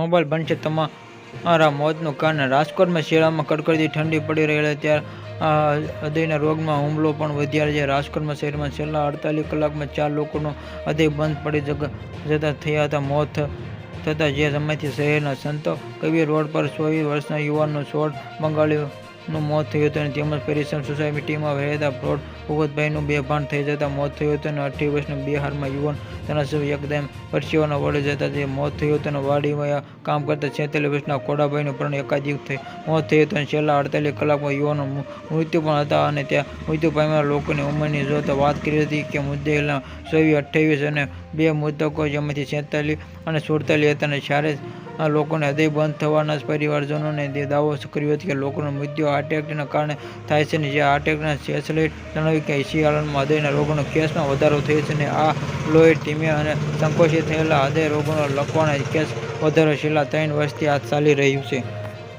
Mobile બનશે તમારા મોતનું કારણ. રાજકોટમાં શિયાળામાં કડકડતી ઠંડી પડી રહેલી ત્યારે હૃદયના રોગમાં હુમલો પણ વધ્યા છે. રાજકોટમાં શહેરમાં છેલ્લા અડતાલીસ કલાકમાં ચાર લોકોનો હૃદય બંધ પડી જતા થયા હતા. મોત થતાં જે સમયથી શહેરના સંતો કવિર રોડ પર ચોવીસ વર્ષના યુવાનનું સોળ બંગાળીનું મોત થયું હતું અને તેમજ પેરિસમ સોસાયટીમાં રહેતા પ્લોટ ભૂપતભાઈનું બેભાન થઈ જતાં મોત થયું હતું અને અઠ્યાવીસ વર્ષના બિહારમાં યુવાન તેના એકદમ પરસીઓના વડે જતા જે મોત થયું હતું અને વાડીમાં કામ કરતા છેતાલીસ વર્ષના કોડાભાઈનું પણ એકાધિક થઈ મોત થયું હતું છેલ્લા અડતાલીસ કલાકમાં યુવાનો મૃત્યુ પણ હતા અને ત્યાં મૃત્યુ પામેલા લોકોની ઉંમરની જોતા વાત કરી હતી કે મુદ્દેલા સોવી અઠ્યાવીસ અને બે મૃતકો જેમાંથી છેતાલીસ અને સુડતાલીસ હતા અને જ્યારે આ લોકોને હૃદય બંધ થવાના જ પરિવારજનોને તે દાવો કર્યો હતો કે લોકોનું મૃત્યુ હાર્ટ કારણે થાય છે અને જે હાર્ટ એટેકના સ્પેશિયલિસ્ટ જણાવ્યું કે શિયાળામાં હૃદયના રોગોનો કેસમાં વધારો થયો છે અને આ લોહી ધીમે અને સંકોચિત થયેલા હૃદય રોગોનો લખવાનો કેસ વધારો છેલ્લા ત્રણ વર્ષથી આ ચાલી રહ્યું છે.